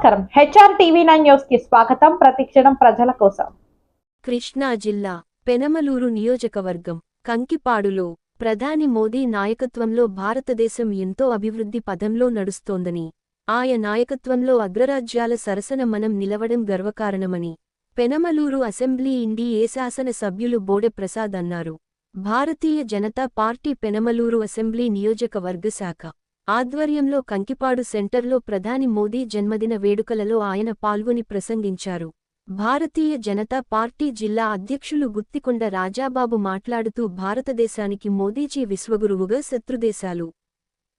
నమస్కారం. HR TV nine న్యూస్కి స్వాగతం. ప్రతిక్షణం ప్రజల కోసం. కృష్ణా జిల్లా పెనమలూరు నియోజకవర్గం కంకిపాడులో ప్రధాని మోదీ నాయకత్వంలో భారతదేశం ఎంతో అభివృద్ధి పదంలో నడుస్తోందని ఆయ నాయకత్వంలో అగ్రరాజ్యాల సరసన మనం నిలవడం గర్వకారణమని పెనమలూరు అసెంబ్లీ ఇండి ఏ శాసన సభ్యులు బోడె ప్రసాద్ అన్నారు. భారతీయ జనతా పార్టీ పెనమలూరు అసెంబ్లీ నియోజకవర్గ శాఖ ఆధ్వర్యంలో కంకిపాడు సెంటర్లో ప్రధాని మోదీ జన్మదిన వేడుకలలో ఆయన పాల్గొని ప్రసంగించారు. భారతీయ జనతా పార్టీ జిల్లా అధ్యక్షులు గుత్తికొండ రాజాబాబు మాట్లాడుతూ భారతదేశానికి మోదీజీ విశ్వగురువుగా శత్రుదేశాలు.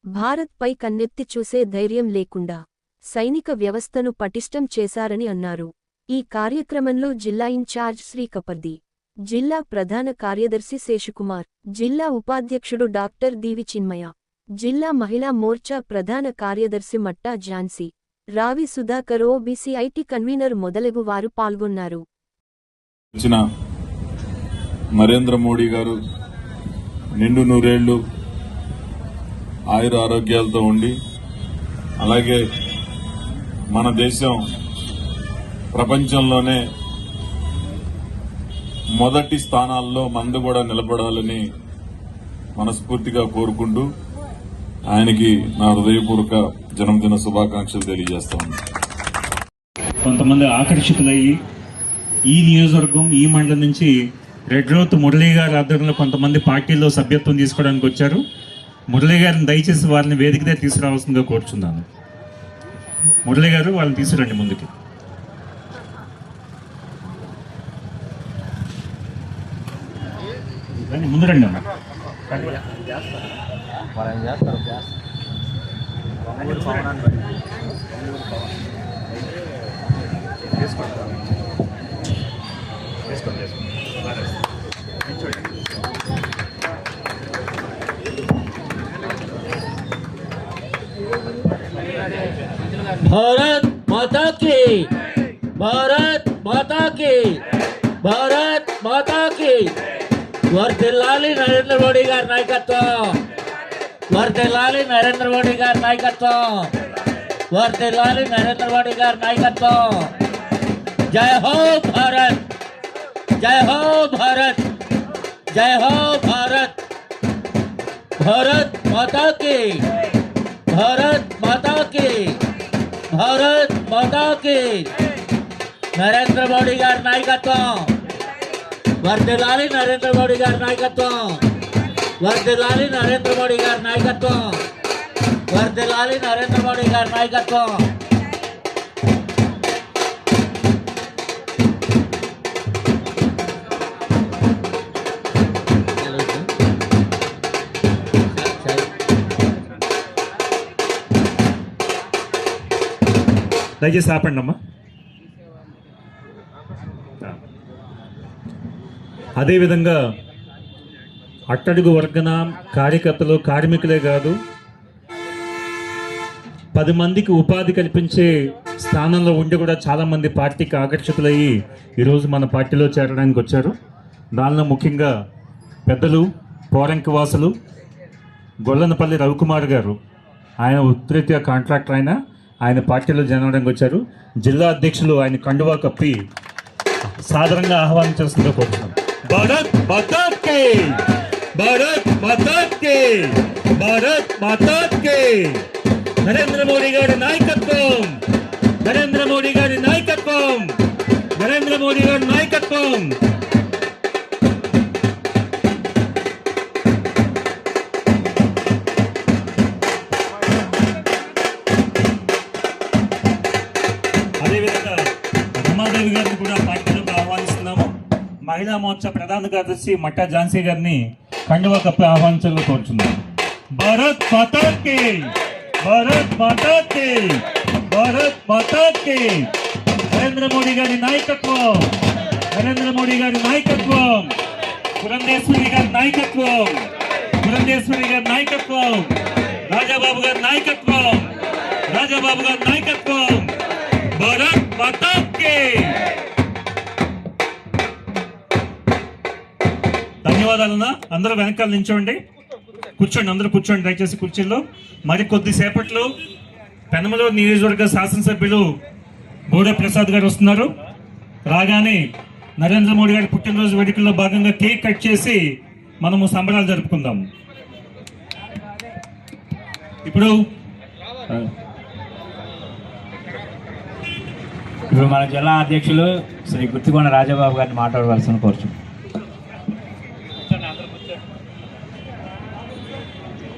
భారత్పై కన్నెత్తి చూసే ధైర్యం లేకుండా సైనిక వ్యవస్థను పటిష్టం చేశారని అన్నారు. ఈ కార్యక్రమంలో జిల్లా ఇన్ఛార్జ్ శ్రీకపర్ది జిల్లా ప్రధాన కార్యదర్శి శేషుకుమార్ జిల్లా ఉపాధ్యక్షుడు డాక్టర్ దీవి చిన్మయ జిల్లా మహిళా మోర్చా ప్రధాన కార్యదర్శి మట్టా ఝాన్సీ రావి సుధాకర్ ఓబీసీ ఐటీ కన్వీనర్ మొదలగు వారు పాల్గొన్నారు. నరేంద్ర మోడీ గారు నిండు నూరేళ్ళు ఆయుర ఆరోగ్యాలతో ఉండి అలాగే మన దేశం ప్రపంచంలోనే మొదటి స్థానాల్లో మందు కూడా నిలబడాలని మనస్ఫూర్తిగా కోరుకుంటూ ఆయనకి నా హృదయపూర్వక జన్మదిన శుభాకాంక్షలు తెలియజేస్తాను కొంతమంది ఆకర్షితులయ్యి ఈ నియోజకవర్గం ఈ మండలం నుంచి రెడ్ రోత్ మురళీ గారి ఆధ్వర్యంలో కొంతమంది పార్టీలో సభ్యత్వం తీసుకోవడానికి వచ్చారు. మురళీ గారిని దయచేసి వారిని వేదిక దగ్గర తీసుకురావాల్సిందిగా కోరుచున్నాను. మురళీ గారు వాళ్ళని తీసుకురండి ముందుకి. ముందు రండి అన్న भारत माता की भारत माता की భారత్ మాతాకి వర్ధిల్లాలి నరేంద్ర మోడీ గారి నాయకత్వం వర్ధిల్లాలి నరేంద్ర మోడీ గారి నాయకత్వం వర్ధిల్లాలి నరేంద్ర మోడీ గారి నాయకత్వం జై హో భారత్ జై హో భారత్ జై హో భారత్ భారత్ మాతా की भारत माता की భారత్ మాతాకి నరేంద్ర మోడీ గారి నాయకత్వం వర్ధిల్లాలి నరేంద్ర మోడీ గారి నాయకత్వం వర్ధిల్లాలి నరేంద్ర మోడీ గారి నాయకత్వం. వర్ధిల్లాలి నరేంద్ర మోడీ గారి నాయకత్వం. దయచేసి ఆపండి అమ్మా. అదేవిధంగా అట్టడుగు వర్గన కార్యకర్తలు కార్మికులే కాదు పది మందికి ఉపాధి కల్పించే స్థానంలో ఉండి కూడా చాలామంది పార్టీకి ఆకర్షితులయ్యి ఈరోజు మన పార్టీలో చేరడానికి వచ్చారు. దానిలో ముఖ్యంగా పెద్దలు పోరంకి వాసులు గొల్లనపల్లి రవికుమార్ గారు. ఆయన ఉత్తరీత్యా కాంట్రాక్టర్ ఆయన ఆయన పార్టీలో జరగడానికి వచ్చారు. జిల్లా అధ్యక్షులు ఆయన కండువా కప్పి సాధారణంగా ఆహ్వానించాల్సిందిగా కోరుతున్నాం భారత్ మాతాకి! భారత్ మాతాకి భారత్ మాతాకి. నరేంద్ర మోడీ గారి నాయకత్వం నరేంద్ర మోడీ గారి నాయకత్వం నరేంద్ర మోడీ గారి నాయకత్వం. అదేవిధంగా రమాదేవి గారిని కూడా పార్టీలోకి ఆహ్వానిస్తున్నాము. మహిళా మోర్చా ప్రధాన కార్యదర్శి మట్టా ఝాన్సీ గారిని కండువా కప్పి ఆహ్వానించాలని కోరుచున్నాను. భారత్ మాతాకి భారత్ మాతాకి భారత్ మాతాకి. నరేంద్ర మోడీ గారి నాయకత్వం నరేంద్ర మోడీ గారి నాయకత్వం పురంధేశ్వరి గారి నాయకత్వం పురంధేశ్వరి గారి నాయకత్వం రాజాబాబు గారి నాయకత్వం రాజాబాబు గారి నాయకత్వం. భారత్ మాతాకి. ధన్యవాదాలన్నా. అందరూ వెనకాల నించోండి కూర్చోండి అందరూ కూర్చోండి దయచేసి కుర్చీల్లో. మరి కొద్దిసేపట్లో పెనమలూరు నియోజకవర్గ శాసనసభ్యులు బోడే ప్రసాద్ గారు వస్తున్నారు. రాగానే నరేంద్ర మోడీ గారి పుట్టినరోజు వేడుకల్లో భాగంగా కేక్ కట్ చేసి మనము సంబరాలు జరుపుకుందాం. ఇప్పుడు ఇప్పుడు మన జిల్లా అధ్యక్షులు శ్రీ గుత్తికొండ రాజబాబు గారిని మాట్లాడవలసిన కోరుచున్నాం.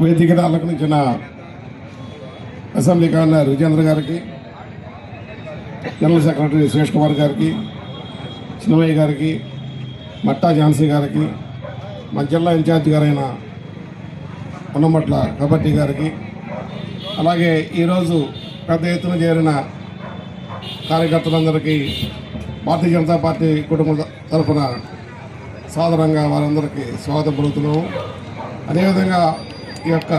వేదికను అలంకరించిన అసెంబ్లీ కన్వీనర్ విజేంద్ర గారికి జనరల్ సెక్రటరీ సురేష్ కుమార్ గారికి చిన్నమయ్య గారికి మట్టా ఝాన్సీ గారికి మా జిల్లా ఇన్ఛార్జ్ గారైన ఉన్నమట్ల కబడ్డీ గారికి అలాగే ఈరోజు పెద్ద ఎత్తున చేరిన కార్యకర్తలందరికీ భారతీయ జనతా పార్టీ కుటుంబం తరఫున సాధారణంగా వారందరికీ స్వాగతం పలుకుతున్నాము. అదేవిధంగా యొక్క